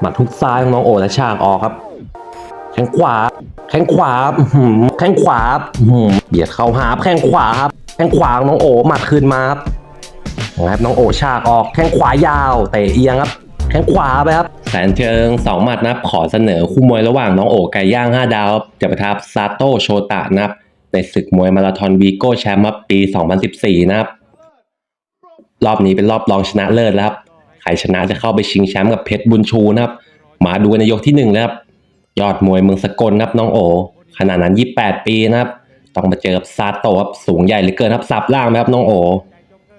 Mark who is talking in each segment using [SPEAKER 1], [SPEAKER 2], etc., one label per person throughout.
[SPEAKER 1] หมัดทุกซ้ายของน้องโอและฉากออกครับ แข้งขวา แข้งขวาแข้งขวาเบียดเข้าหาแข้งขวาครับ แข้งขวาของน้องโอหมัดคืนมาครับนะครับน้องโอฉากออกแข้งขวายาวเตะเอียงครับแข้งขวาไปครับแสนเชิงสองหมัดนะครับขอเสนอคู่มวยระหว่างน้องโอไก่ย่าง 5 ดาวจะประทับซาโตโชตะนะครับในศึกมวยมาราธอนวีโก้แชมป์ปี 2014 นะครับ รอบนี้เป็นรอบรองชนะเลิศแล้วครับ ครชนะจะเข้าไปชิงแชมป์กับเพชรบุญชูนะครับ มาดูในยกที่หนึ่งเลยครับ ยอดมวยเมืองสกลครับน้องโอขนาดนั้น 28 ปีนะครับ ต้องมาเจอกับซาโตะครับสูงใหญ่เหลือเกินครับสับล่างไหมครับน้องโอ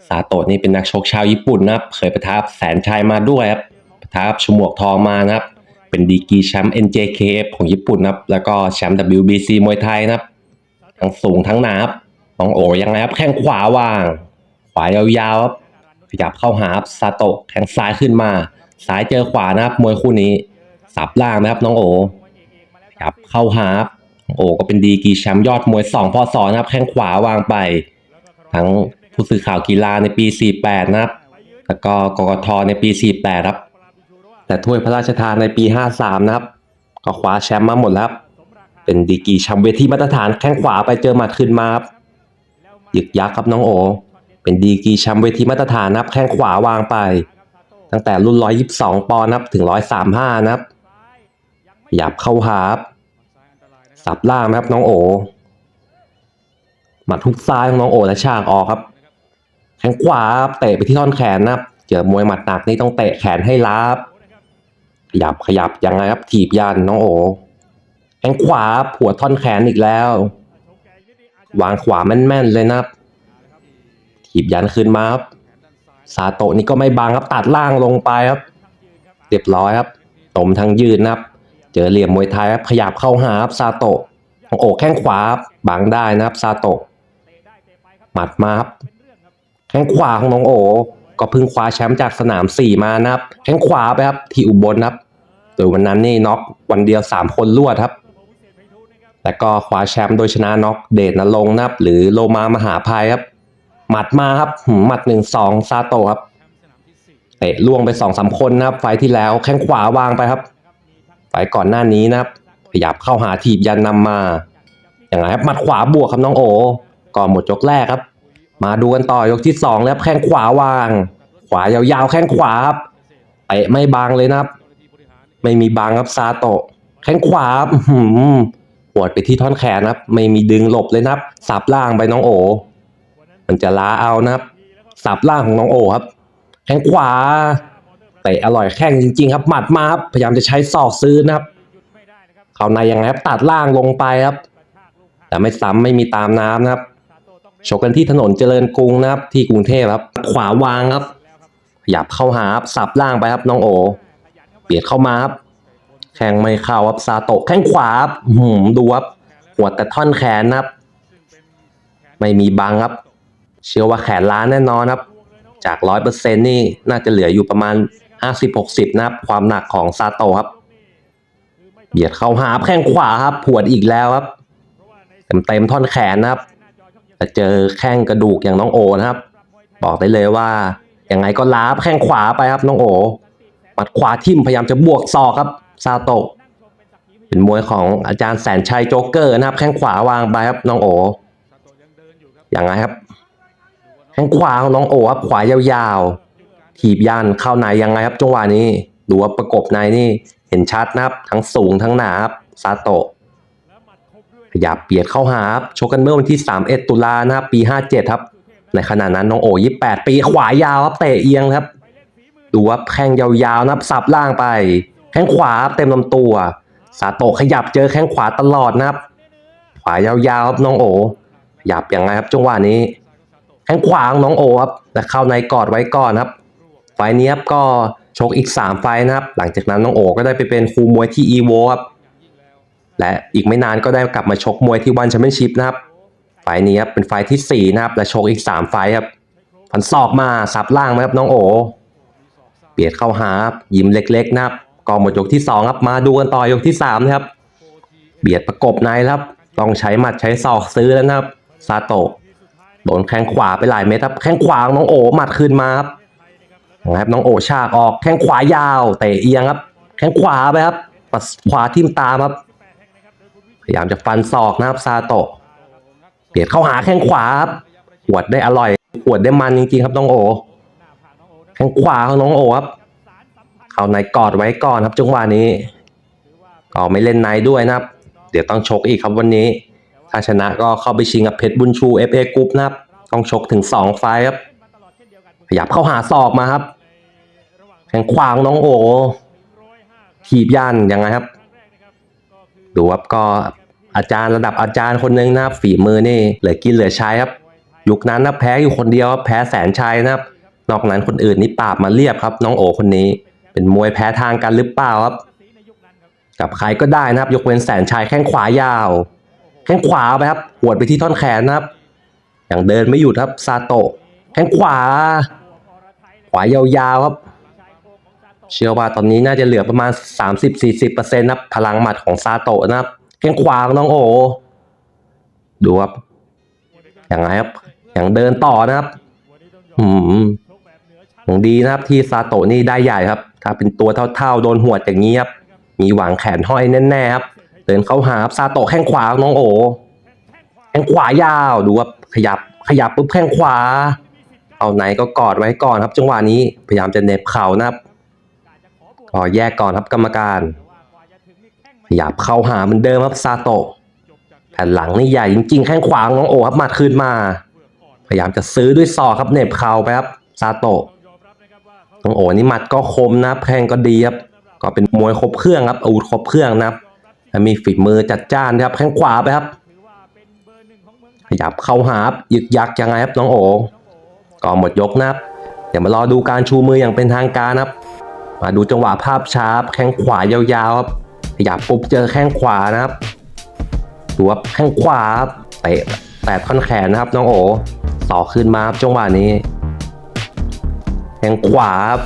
[SPEAKER 1] ซาโตะนี่เป็นนักชกชาวญี่ปุ่นนะครับ เคยประทับแสนชัยมาด้วยครับประทับชมวกทองมานะครับ เป็นดีกีแชมป์ NJKF ของญี่ปุ่นนะครับ แล้วก็แชมป์ WBC มวยไทยนะครับ ทั้งสูงทั้งหนาครับน้องโอยังไงครับแข้งขวาวาง ขวายาวๆครับ ขยับเข้าหาซาโตะแข้งซ้ายขึ้นมาซ้ายเจอขวานะครับมวยคู่นี้ สับล่างนะครับน้องโอขยับเข้าหาครับน้องโอก็เป็นดีกีแชมป์ยอดมวย2พศนะครับแข้งขวาวางไป ทั้งผู้สื่อข่าวกีฬาในปี 48 นะครับ แล้วก็กกทในปี 48 ครับ แต่ถ้วยพระราชทานในปี 53 นะครับ ก็คว้าแชมป์มาหมดแล้วครับ เป็นดีกีแชมป์เวทีมาตรฐานแข้งขวาไปเจอหมัดขึ้นมาครับยึกยักษ์ครับน้องโอ เป็นดีกีแชมป์เวทีมาตรฐานนะครับแข้งขวาวางไป ตั้งแต่รุ่น 122 ปอนด์นะครับถึง 135 นะครับขยับเข้าหาครับสับล่างนะครับน้องโอหมัดทุกซ้ายของน้องโอและฉากออกครับ แข้งขวาเตะไปที่ท่อนแขนนะครับเจอมวยหมัดหนักนี่ต้องเตะแขนให้ลับขยับขยับยังไงครับ ถีบยันน้องโอแข้งขวาผัวท่อนแขนอีกแล้ว วางขวาแม่นๆเลยนะครับ ถีบยันขึ้นมาครับซาโตะนี่ก็ไม่บังครับตัดล่างลงไปครับ เรียบร้อยครับตมทางยืนนะครับ เจอเหลี่ยมมวยไทยครับขยับเข้าหาครับซาโตะน้องโอแข้งขวาครับบังได้นะครับซาโตะหมัดมาครับแข้งขวาของน้องโอ ก็เพิ่งคว้าแชมป์จากสนามสี่มานะครับแข้งขวาไปครับ ที่อุบลครับโดยวันนั้นนี่น็อกวันเดียวสามคนรวดครับแล้วก็คว้าแชมป์โดยชนะน็อกเดชนรงค์นะครับ หรือโลมามหาภัยครับ หมัดมาครับหมัดหนึ่งสองซาโตครับเตะล่วงไปสองสามคนนะครับ ไฟที่แล้วแข้งขวาวางไปครับ ไฟก่อนหน้านี้นะครับ ขยับเข้าหาถีบยันนำมาอย่างไรครับหมัดขวาบวกครับน้องโอ ก่อนหมดยกแรกครับ มาดูกันต่อยกที่สองแล้วแข้งขวาวาง ขวายาวๆแข้งขวาครับเตะไม่บางเลยนะครับ ไม่มีบางครับซาโตะแข้งขวาหือหัวดไปที่ท่อนแขนนะครับ ไม่มีดึงหลบเลยนะครับ สับล่างไปน้องโอ มันจะล้าเอานะครับ สับล่างของน้องโอครับ แข้งขวาเตะอร่อยแข้งจริง ๆ ครับ หมัดมาครับพยายามจะใช้ศอกซื้อนะครับ เข้าในยังไงครับตัดล่างลงไปครับ แต่ไม่ซ้ำไม่มีตามน้ำนะครับชกกันที่ถนนเจริญกรุงนะครับ ที่กรุงเทพครับ ขวาวางครับขยับเข้าหาครับสับล่างไปครับน้องโอ เบียดเข้ามาครับแข้งไม่เข้าครับซาโตะแข้งขวาครับหืมดูครับหัวแต่ท่อนแขนนะครับ ไม่มีบังครับ เชื่อว่าแขนล้านแน่นอนครับ จากร้อยเปอร์เซ็นนี่น่าจะเหลืออยู่ประมาณห้าสิบหกสิบนะครับ ความหนักของซาโตครับเบียดเข้าหาแข้งขวาครับผวดอีกแล้วครับเต็มเต็มๆท่อนแขนนะครับแต่เจอแข้งกระดูกอย่างน้องโอนะครับ บอกได้เลยว่ายังไงก็ล้าแข้งขวาไปครับน้องโอหมัดขวาทิ่มพยายามจะบวกศอกครับซาโตะเป็นมวยของอาจารย์แสนชัยโจ๊กเกอร์นะครับ แข้งขวาวางไปครับน้องโออย่างไรครับ แข้งขวาของน้องโอครับขวายาวๆ ถีบยันเข้าในยังไงครับจังหวะนี้ดูว่าประกบในนี่เห็นชัดนะครับ ทั้งสูงทั้งหนาครับซาโตะขยับเบียดเข้าหาครับชกกันเมื่อวันที่ 31 ตุลานะครับปี 57 ครับ ในขณะนั้นน้องโอ28 ปีขวายาวครับเตะเอียงครับ ดูว่าแข้งยาวๆนะครับสับล่างไป แข้งขวาเต็มลำตัวซาโตะขยับเจอแข้งขวาตลอดนะครับ ขวายาวๆครับน้องโอขยับยังไงครับจังหวะนี้ แข้งขวาของน้องโอครับแต่เข้าในกอดไว้ก่อนครับ ไฟนี้ครับก็ชกอีก 3 ไฟนะครับ หลังจากนั้นน้องโอก็ได้ไปเป็นครูมวยที่อีโวครับ และอีกไม่นานก็ได้กลับมาชกมวยที่วันแชมเปี้ยนชิพนะครับ ไฟนี้ครับเป็นไฟที่ 4 นะครับ และชกอีก 3 ไฟครับฟันศอกมาสับล่างไหมครับน้องโอเบียดเข้าหาครับยิ้มเล็กๆนะครับก่อนหมดยกที่ 2 ครับมาดูกันต่อยกที่3นะครับ เบียดประกบในครับ ต้องใช้หมัดใช้ศอกซื้อแล้วนะครับซาโตะ โดนแข้งขวาไปหลายเม็ดครับแข้งขวาของน้องโอหมัดคืนมาครับนะครับน้องโอชากออกแข้งขวายาวเตะเอียงครับ แข้งขวาไปครับปัดขวาทิ่มตามครับ พยายามจะฟันศอกนะครับซาโตะเบียดเข้าหาแข้งขวาครับหวดได้อร่อยหวดได้มันจริงๆครับน้องโอ แข้งขวาของน้องโอครับ เข้าในกอดไว้ก่อนครับจังหวะนี้ก็ไม่เล่นในด้วยนะครับ เดี๋ยวต้องชกอีกครับวันนี้ ถ้าชนะก็เข้าไปชิงกับเพชรบุญชู FA กรุ๊ปนะครับ ต้องชกถึง 2 ไฟล์ครับ ขยับเข้าหาศอกมาครับแข้งขวางน้องโอถีบยันยังไงครับ ดูครับก็อาจารย์ระดับอาจารย์คนหนึงนะครับ ฝีมือนี่เหลือกินเหลือใช้ครับ ยุคนั้นนะแพ้อยู่คนเดียวครับแพ้แสนชัยนะครับ นอกนั้นคนอื่นนี่ปราบมาเรียบครับ น้องโอคนนี้ เป็นมวยแพ้ทางกันหรือเปล่าครับ กับใครก็ได้นะครับ ยกเว้นแสนชัยแข้งขวายาว แข้งขวาไปครับหวดไปที่ท่อนแขนนะครับ อย่างเดินไม่หยุดครับซาโตะแข้งขวา ขวายาวๆครับ เชื่อว่าตอนนี้น่าจะเหลือประมาณ 30-40%นะครับพลังหมัดของซาโตะนะครับแข้งขวาของน้องโอ ดูครับอย่างไรครับ อย่างเดินต่อนะครับอืมของดีนะครับที่ซาโตะนี่ได้ใหญ่ครับ ถ้าเป็นตัวเท่าๆ โดนหัวดอย่างนี้ครับ มีหวังแขนห้อยแน่ๆครับ เดินเข้าหาครับซาโตะแข้งขวาของน้องโอแข้งขวายาวดูครับขยับขยับปุ๊บแข้งขวา เอาไหนก็กอดไว้ก่อนครับ จังหวะนี้พยายามจะเน็บเข่านะครับก็แยกก่อนครับกรรมการขยับเข้าหาเหมือนเดิมครับซาโตะแผ่นหลังนี่ใหญ่จริงๆแข้งขวาของน้องโอครับหมัดคืนมา พยายามจะซื้อด้วยศอกครับเน็บเข่าไปครับซาโตะน้องโอนี่หมัดก็คมนะแข้งก็ดีครับก็เป็นมวยครบเครื่องครับอาวุธครบเครื่องนะครับ มีฝีมือจัดจ้านครับแข้งขวาไปครับ ขยับเข้าหาบยึกยักยังไงครับน้องโอก็หมดยกนะครับเดี๋ยวมารอดูการชูมืออย่างเป็นทางการนะครับ มาดูจังหวะภาพช้ารับแข้งขวายาวๆครับขยับปุ๊บเจอแข้งขวานะครับดูครับแข้งขวาครับเตะแตะท่อนแขนนะครับ น้องโอต่อขึ้นมาครับจังหวะนี้แข้งขวาครับ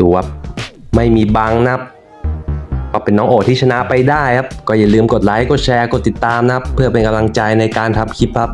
[SPEAKER 1] ดูครับไม่มีบังนะครับ ก็เป็นน้องโอที่ชนะไปได้ครับ ก็อย่าลืมกดไลค์ กดแชร์ กดติดตามนะครับ เพื่อเป็นกำลังใจในการทำคลิปครับ